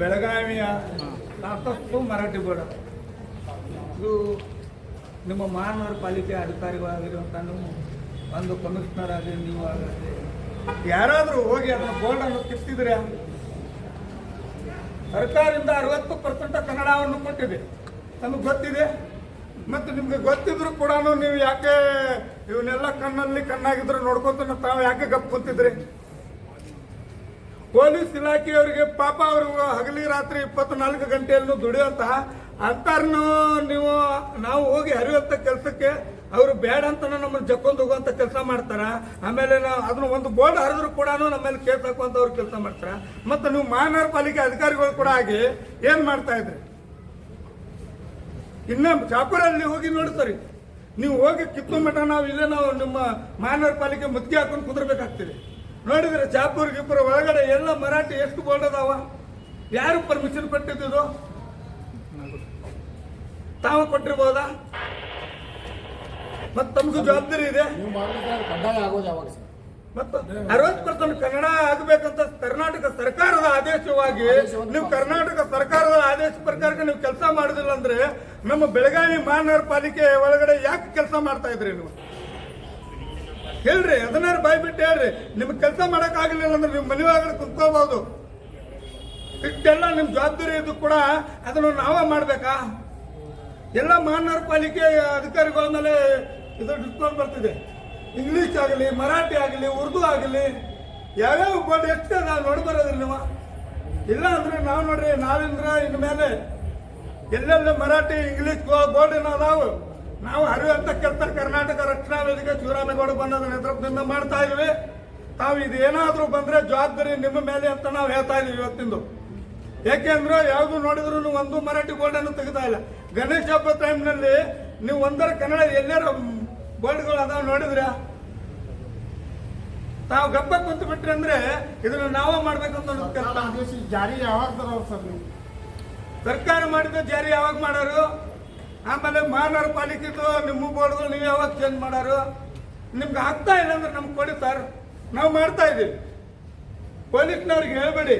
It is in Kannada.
ಬೆಳಗಾವಿಯ ಸಾಕಷ್ಟು ಮರಾಠಿ ಬೋರ್ಡ್. ಇದು ನಿಮ್ಮ ಮಹಾನಗರ ಪಾಲಿಕೆ ಅಧಿಕಾರಿಗಳಾಗಿರುವಂಥ ಒಂದು ಕಮಿಷನರ್ ಆಗಿ ನೀವು ಆಗಲಿ, ಯಾರಾದರೂ ಹೋಗಿ ಅದನ್ನು ಬೋರ್ಡನ್ನು ಕಿತ್ತಿದ್ರೆ ಸರ್ಕಾರದಿಂದ ಅರವತ್ತು ಪರ್ಸೆಂಟ್ ಕನ್ನಡವನ್ನು ಕೊಟ್ಟಿದೆ. ನಮಗೆ ಗೊತ್ತಿದೆ. ಮತ್ತು ನಿಮಗೆ ಗೊತ್ತಿದ್ರು ಕೂಡ ನೀವು ಯಾಕೆ ಇವನ್ನೆಲ್ಲ ಕಣ್ಣಲ್ಲಿ ಕಣ್ಣಾಗಿದ್ರು ನೋಡ್ಕೊತ ತಾವು ಯಾಕೆ ಗಪ್ ಕೂತಿದ್ರಿ? ಪೊಲೀಸ್ ಇಲಾಖೆಯವರಿಗೆ ಪಾಪ ಅವರು ಹಗಲಿ ರಾತ್ರಿ ಇಪ್ಪತ್ನಾಲ್ಕು ಗಂಟೆಯಲ್ಲೂ ದುಡಿಯುವಂತಹ ಅಂತಾರನ್ನು ನೀವು, ನಾವು ಹೋಗಿ ಹರಿಯುವಂಥ ಕೆಲಸಕ್ಕೆ ಅವರು ಬೇಡ ಅಂತ ನಮ್ಮನ್ನು ಜಕ್ಕೊಂಡು ಹೋಗುವಂಥ ಕೆಲಸ ಮಾಡ್ತಾರ? ಆಮೇಲೆ ನಾವು ಅದನ್ನ ಒಂದು ಬೋರ್ಡ್ ಹರಿದ್ರು ಕೂಡ ನಮ್ಮ ಮೇಲೆ ಕೇಸ್ ಹಾಕುವಂತ ಅವ್ರು ಕೆಲಸ ಮಾಡ್ತಾರ? ಮತ್ತು ನೀವು ಮಹಾನಗರ ಪಾಲಿಕೆ ಅಧಿಕಾರಿಗಳು ಕೂಡ ಆಗಿ ಏನ್ ಮಾಡ್ತಾ ಇದ್ರಿ? ಇನ್ನ ಚಾಪುರಲ್ಲಿ ಹೋಗಿ ನೋಡ್ತಾರೆ ನೀವು ಹೋಗಿ ಕಿತ್ತು ಮಠ ನಾವು ಇಲ್ಲೇ ನಾವು ನಿಮ್ಮ ಮಹಾನಗರ ಪಾಲಿಕೆ ಮುತ್ತಿಗೆ ಹಾಕೊಂಡು ಕುಂದ್ರಬೇಕಾಗ್ತದೆ. ನೋಡಿದ್ರೆ ಚಾಪೂರ್ ಗಿಪ್ಪುರ ಒಳಗಡೆ ಎಲ್ಲ ಮರಾಠಿ ಎಷ್ಟು ಬೋರ್ಡ್ ಅದಾವ ಯಾರು ಪರ್ಮಿಷನ್ ಕೊಟ್ಟಿದ್ದು ತಾವು ಕೊಟ್ಟಿರ್ಬೋದಾ? ಮತ್ತೆ ತಮಗೂ ಜವಾಬ್ದಾರಿ ಇದೆ. ಮತ್ತು ಅರವತ್ತು ಪರ್ಸೆಂಟ್ ಕನ್ನಡ ಆಗಬೇಕಂತ ಕರ್ನಾಟಕ ಸರ್ಕಾರದ ಆದೇಶವಾಗಿ ನೀವು ಕರ್ನಾಟಕ ಸರ್ಕಾರದ ಆದೇಶ ಪ್ರಕಾರ ನೀವು ಕೆಲಸ ಮಾಡುದಿಲ್ಲ ಅಂದ್ರೆ ನಮ್ಮ ಬೆಳಗಾವಿ ಮಹಾನಗರ ಪಾಲಿಕೆ ಒಳಗಡೆ ಯಾಕೆ ಕೆಲಸ ಮಾಡ್ತಾ ಇದ್ರಿ ನೀವು? ಹೇಳ್ರಿ ಅದನ್ನ ಬಾಯ್ ಬಿಟ್ಟು ಹೇಳ್ರಿ. ನಿಮ್ಗೆ ಕೆಲಸ ಮಾಡಕ್ ಆಗಲಿಲ್ಲ ಅಂದ್ರೆ ನಿಮ್ಮ ಮನೆ ಒಳಗಡೆ ಕುತ್ಕೋಬಹುದು ಇಷ್ಟೆಲ್ಲ ನಿಮ್ ಜವಾಬ್ದಾರಿ ಇದು ಕೂಡ, ಅದನ್ನು ನಾವೇ ಮಾಡ್ಬೇಕಾ? ಎಲ್ಲ ಮಹಾನಗರ ಪಾಲಿಕೆ ಅಧಿಕಾರಿಗಳ ಮೇಲೆ ಇದು ಡಿಸ್ಕೌಂಟ್ ಬರ್ತಿದೆ ಇಂಗ್ಲಿಷ್ ಆಗಲಿ, ಮರಾಠಿ ಆಗಲಿ, ಉರ್ದು ಆಗಲಿ, ಯಾವ್ಯಾವ ಬೋರ್ಡ್ ಎಷ್ಟು ನಾವು ನೋಡಿ ಬರೋದ್ರಿ ನೀವು. ಇಲ್ಲ ಅಂದ್ರೆ ನಾವು ನೋಡ್ರಿ ನಾವಿಂದ್ರ ಇನ್ ಮೇಲೆ ಎಲ್ಲೆಲ್ಲ ಮರಾಠಿ, ಇಂಗ್ಲಿಷ್ ಬೋರ್ಡ್ ನಾವು ನಾವು ಅಂತ ಕೆಲಸ ಕರ್ನಾಟಕ ವೇದಿಕೆ ಶಿವರಾಮೇಗೌಡ ಬಂದದ ನೇತೃತ್ವದಿಂದ ಮಾಡ್ತಾ ಇದೀವಿ ತಾವು ಇದು ಏನಾದ್ರೂ ಬಂದ್ರೆ ಜವಾಬ್ದಾರಿ ನಿಮ್ಮ ಮೇಲೆ ಅಂತ ನಾವು ಹೇಳ್ತಾ ಇದೀವಿ ಇವತ್ತಿಂದು. ಯಾಕೆಂದ್ರೆ ಯಾವುದು ನೋಡಿದ್ರು ಒಂದು ಮರಾಠಿ ಬೋರ್ಡ್ ಅನ್ನು ತೆಗಿತಾ ಇಲ್ಲ. ಗಣೇಶ ಹಬ್ಬ ಟೈಮ್ನಲ್ಲಿ ನೀವು ಒಂದರ ಕನ್ನಡ ಎಲ್ಲಾರ ಬೋರ್ಡ್ಗಳು ಅದಾವ ನೋಡಿದ್ರ? ತಾವು ಗಪ್ಪ ಕುಂತು ಬಿಟ್ರಿ ಅಂದ್ರೆ ಇದನ್ನ ನಾವ ಮಾಡ್ಬೇಕಂತ ಜಾರಿ ಯಾವಾಗ ಸರ್ ನೀವು? ಸರ್ಕಾರ ಮಾಡಿದ ಜಾರಿ ಯಾವಾಗ ಮಾಡೋರು? ಆಮೇಲೆ ಮಹಾನಗರ ಪಾಲಿಕೆದು ನಿಮ್ಮ ಬೋರ್ಡ್ಗಳು ನೀವು ಯಾವಾಗ ಚೇಂಜ್ ಮಾಡೋರು? ನಿಮ್ಗೆ ಆಗ್ತಾ ಇಲ್ಲ ಅಂದ್ರೆ ನಮ್ಗೆ ಕೊಡಿ ಸರ್ ನಾವು ಮಾಡ್ತಾ ಇದೀವಿ. ಪೊಲೀಸ್ನವ್ರಿಗೆ ಹೇಳ್ಬೇಡಿ.